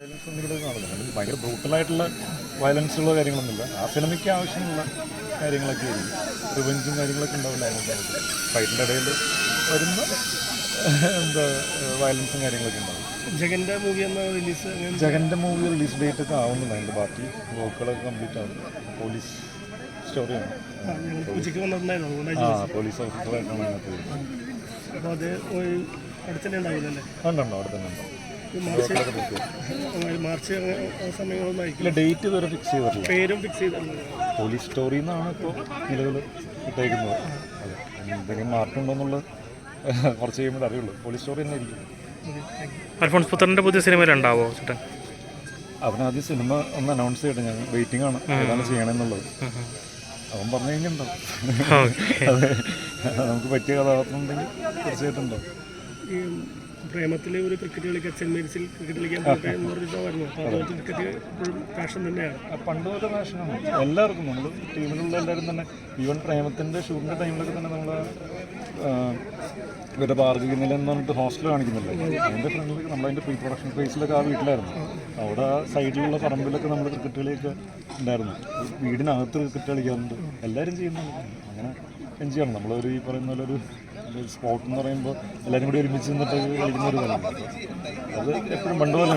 Violence കാണുന്നില്ല. അത് ഭയങ്കര ബ്രൂട്ടലായിട്ടുള്ള വയലൻസുള്ള കാര്യങ്ങളൊന്നുമില്ല. ആ സിനിമയ്ക്ക് ആവശ്യമുള്ള കാര്യങ്ങളൊക്കെ ആയിരിക്കും. റിവഞ്ചും കാര്യങ്ങളൊക്കെ ഉണ്ടാവില്ല ഫൈറ്റിന്റെ ഇടയിൽ വരുന്ന എന്താ വയലൻസും കാര്യങ്ങളൊക്കെ ഉണ്ടാവും. ജഗന്റെ മൂവി എന്ന റിലീസ് ജഗന്റെ മൂവി റിലീസ് ഡേറ്റ് ഒക്കെ ആവുന്നുണ്ട്. അതിന്റെ ബാക്കി വർക്കുകളൊക്കെ കംപ്ലീറ്റ് ആവും. പോലീസ് സ്റ്റോറിയാണ് ആ പോലീസ് ഓഫീസറായിട്ടാണ് അതിനകത്ത് അപ്പോൾ അത് അടുത്തന്നെ ഉണ്ടാവില്ലല്ലേ? ഉണ്ടോ. വർക്കുകളൊക്കെ ഫിക്സ് മാർച്ച് ആ സമയങ്ങളൊന്നും ആയിരിക്കില്ല ഡേറ്റ് ഇതുവരെ ഫിക്സ് ചെയ്തിട്ടില്ല. പേരും ഫിക്സ് ചെയ്തിട്ടുണ്ട് പോലീസ് സ്റ്റോറി എന്നാണ് ഇപ്പോൾ നിലവിൽ ഇട്ടേക്കുന്നത്. അതെ എന്തെങ്കിലും മാറ്റമുണ്ടോ കുറച്ച് കഴിയുമ്പോൾ അറിയുള്ളൂ. പോലീസ് സ്റ്റോറി തന്നെ ഇരിക്കും. അൽഫോൺസ് പുത്രന്റെ പുതിയ സിനിമയിലുണ്ടാവോ ചേട്ടൻ? അവനാദ്യം സിനിമ ഒന്ന് അനൗൺസ് ചെയ്യട്ടെ ഞാൻ വെയിറ്റിംഗ് ആണ്. ഏതാണ് ചെയ്യണമെന്നുള്ളത് അവൻ പറഞ്ഞു കഴിഞ്ഞിട്ടുണ്ടാവും അതെ നമുക്ക് പറ്റിയ കഥാപാത്രം ഉണ്ടെങ്കിൽ തീർച്ചയായിട്ടും ഉണ്ടാവും ഈ പ്രേമത്തിലെ ഒരു ക്രിക്കറ്റ് കളിക്കാൻ സെന്റ് മേരീസിൽ ക്രിക്കറ്റ് കളിക്കാൻ പോകട്ടെ എന്ന് പറഞ്ഞിട്ടായിരുന്നു അപ്പോൾ അതുപോലെ ക്രിക്കറ്റ് ഇപ്പോഴും പാഷൻ തന്നെയാണ്. പണ്ട് എല്ലാവർക്കും നമ്മൾ ടീമിലുള്ള എല്ലാവരും തന്നെ ഈവൻ പ്രേമത്തിന്റെ ഷൂട്ടിന്റെ ടൈമിലൊക്കെ തന്നെ നമ്മൾ ഇവരുടെ പാർക്കിങ്ങിൽ എന്ന് പറഞ്ഞിട്ട് ഹോസ്റ്റൽ കാണിക്കുന്നില്ല. അതിന്റെ ഫ്രണ്ടിലേക്ക് നമ്മളതിന്റെ പ്രീ പ്രൊഡക്ഷൻ ഫേസിലൊക്കെ ആ വീട്ടിലായിരുന്നു. അവിടെ ആ സൈഡിലുള്ള പറമ്പിലൊക്കെ നമ്മൾ ക്രിക്കറ്റ് കളിയൊക്കെ ഉണ്ടായിരുന്നു. വീടിനകത്ത് ക്രിക്കറ്റ് കളിക്കാറുണ്ട്. എല്ലാവരും ചെയ്യുന്നുണ്ട്. അങ്ങനെ എൻജോയ് ചെയ്യണം നമ്മളൊരു ഈ പറയുന്ന പോലെ ഒരു ഒരു സ്പോട്ട് എന്ന് പറയുമ്പോൾ എല്ലാവരും കൂടി ഒരുമിച്ച് നിന്നിട്ട് കളിക്കുന്ന ഒരു കളിയാണ്. അത് എപ്പോഴും പണ്ട് പോലെ